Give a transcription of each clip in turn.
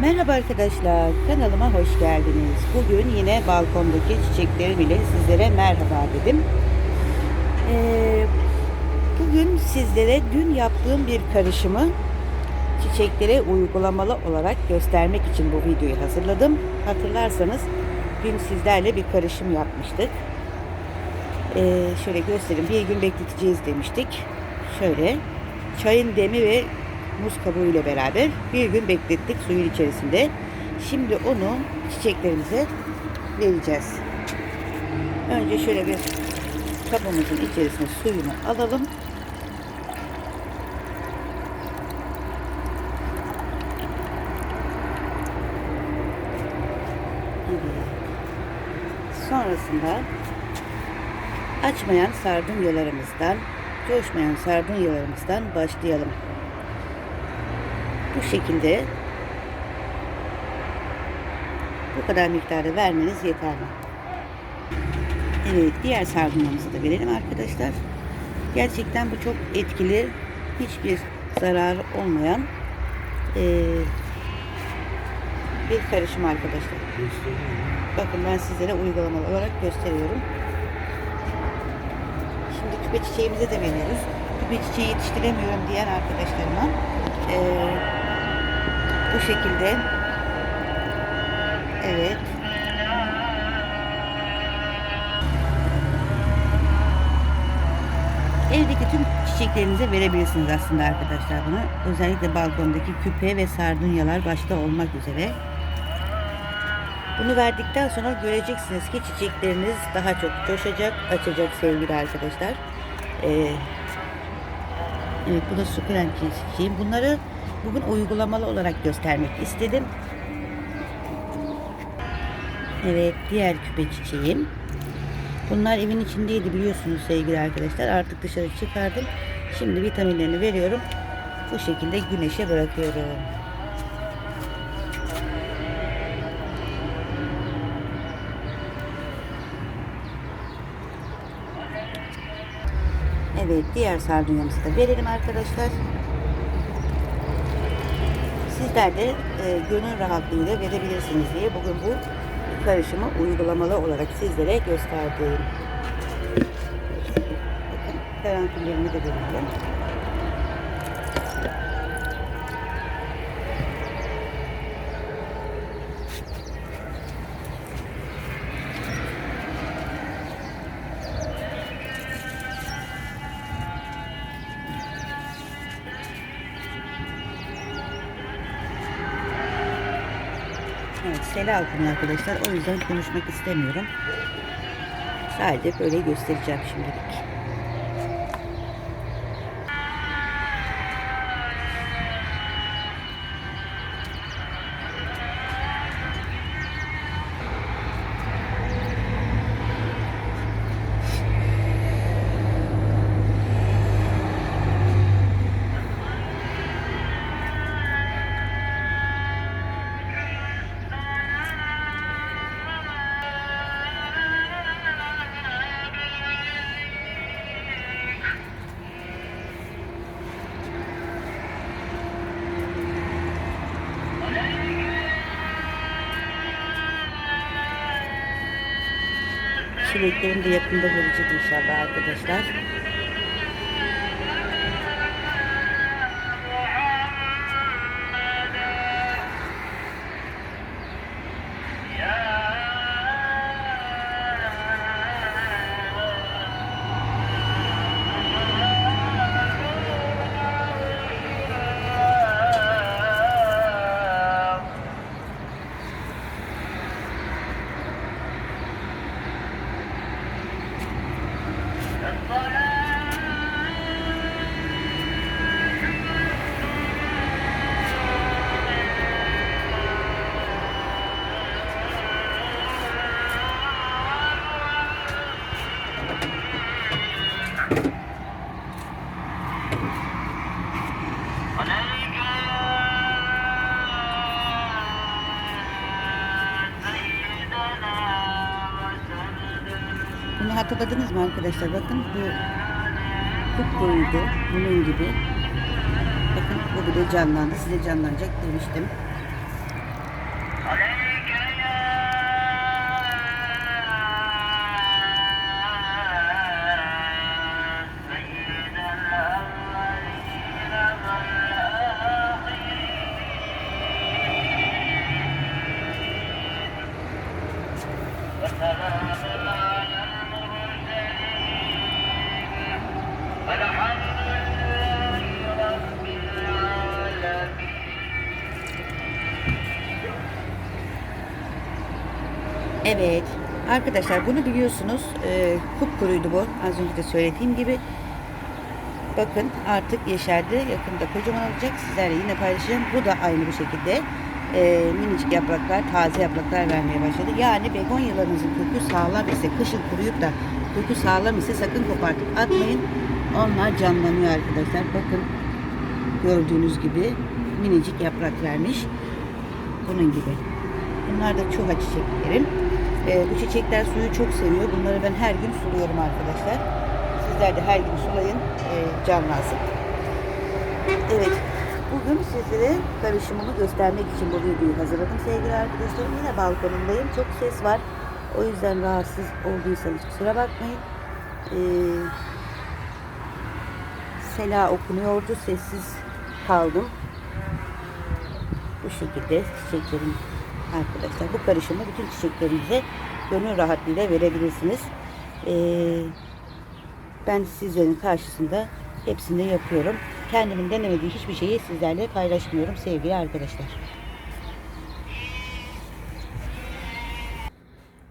Merhaba arkadaşlar, kanalıma hoş geldiniz. Bugün yine balkondaki çiçeklerim ile sizlere merhaba dedim. Ee, bugün sizlere dün yaptığım bir karışımı çiçeklere uygulamalı olarak göstermek için bu videoyu hazırladım. Hatırlarsanız dün sizlerle bir karışım yapmıştık. Ee, şöyle göstereyim, bir gün bekleteceğiz demiştik. Şöyle çayın demi ve muz kabuğu ile beraber bir gün beklettik suyun içerisinde. Şimdi onu çiçeklerimize vereceğiz. Önce şöyle bir kabımızın içerisine suyunu alalım. Sonrasında açmayan sardunyalarımızdan, coşmayan sardunyalarımızdan başlayalım. Bu şekilde bu kadar miktarda vermeniz yeterli. Evet, diğer sardunyamızı da verelim arkadaşlar. Gerçekten bu çok etkili, hiçbir zararı olmayan eee, bir karışım arkadaşlar. Bakın ben sizlere uygulamalı olarak gösteriyorum. Şimdi küpe çiçeğimize de veriyoruz. Küpe çiçeği yetiştiremiyorum diyen arkadaşlarıma bu şekilde evet evdeki tüm çiçeklerinize verebilirsiniz aslında arkadaşlar bunu. Özellikle balkondaki küpe ve sardunyalar başta olmak üzere. Bunu verdikten sonra göreceksiniz ki çiçekleriniz daha çok coşacak, açacak sevgili arkadaşlar. Ee, evet bu da sukulent çiçeğim. Bunları bugün uygulamalı olarak göstermek istedim. Evet diğer küpe çiçeğim. Bunlar evin içindeydi biliyorsunuz sevgili arkadaşlar. Artık dışarı çıkardım. Şimdi vitaminlerini veriyorum. Bu şekilde güneşe bırakıyorum. Evet diğer sardunyamızı da verelim arkadaşlar. Sizler de e, gönül rahatlığıyla verebilirsiniz diye bugün bu karışımı uygulamalı olarak sizlere gösterdim. Bakın de verelim. Evet, sele altını arkadaşlar. O yüzden konuşmak istemiyorum. Sadece böyle göstereceğim şimdilik. Çileklerim de yakında gelecek inşallah arkadaşlar. hatırladınız mı arkadaşlar? Bakın bu kupkoyuydu. Bunun gibi. Bakın bu bile canlandı. Size canlanacak demiştim. Uh-huh. Evet. Arkadaşlar bunu biliyorsunuz. E, kupkuruydu bu. Az önce de söylediğim gibi. Bakın artık yeşerdi. Yakında kocaman olacak. Sizlerle yine paylaşacağım. Bu da aynı bu şekilde. E, minicik yapraklar, taze yapraklar vermeye başladı. Yani begonyalarınızın kökü sağlam ise, kışın kuruyup da kökü sağlam ise sakın kopartıp atmayın. Onlar canlanıyor arkadaşlar. Bakın gördüğünüz gibi minicik yaprak vermiş. Bunun gibi. Bunlar da çuha çiçeklerim. Ee, bu çiçekler suyu çok seviyor. Bunları ben her gün suluyorum arkadaşlar. Sizler de her gün sulayın. E, canlansın. Evet. Bugün sizlere karışımımı göstermek için bu videoyu hazırladım sevgili arkadaşlarım. Yine balkonumdayım. Çok ses var. O yüzden rahatsız olduysanız kusura bakmayın. Ee, Sela okunuyordu. Sessiz kaldım. Bu şekilde çiçeklerim arkadaşlar. Bu karışımı bütün çiçeklerinize gönül rahatlığıyla verebilirsiniz. Ee, ben sizlerin karşısında hepsini yapıyorum. Kendimin denemediği hiçbir şeyi sizlerle paylaşmıyorum sevgili arkadaşlar.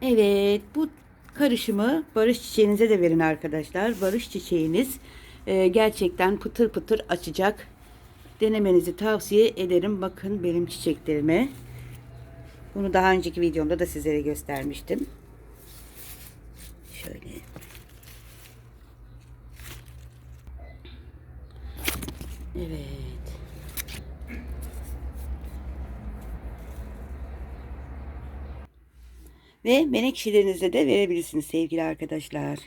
Evet bu karışımı barış çiçeğinize de verin arkadaşlar. Barış çiçeğiniz e, gerçekten pıtır pıtır açacak. Denemenizi tavsiye ederim. Bakın benim çiçeklerime. Bunu daha önceki videomda da sizlere göstermiştim. Şöyle. Evet. Ve menekşelerinize de verebilirsiniz sevgili arkadaşlar.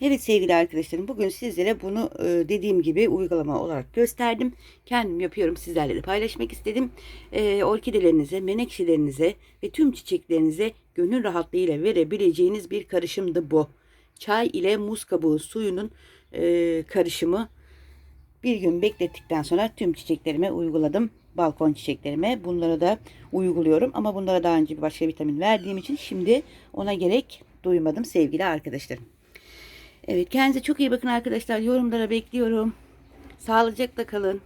Evet sevgili arkadaşlarım bugün sizlere bunu e, dediğim gibi uygulama olarak gösterdim. Kendim yapıyorum sizlerle de paylaşmak istedim. E, orkidelerinize, menekşelerinize ve tüm çiçeklerinize gönül rahatlığıyla verebileceğiniz bir karışımdı bu. Çay ile muz kabuğu suyunun e, karışımı bir gün beklettikten sonra tüm çiçeklerime uyguladım. Balkon çiçeklerime bunları da uyguluyorum. Ama bunlara daha önce bir başka vitamin verdiğim için şimdi ona gerek duymadım sevgili arkadaşlarım. Evet kendinize çok iyi bakın arkadaşlar. Yorumlara bekliyorum. Sağlıcakla kalın.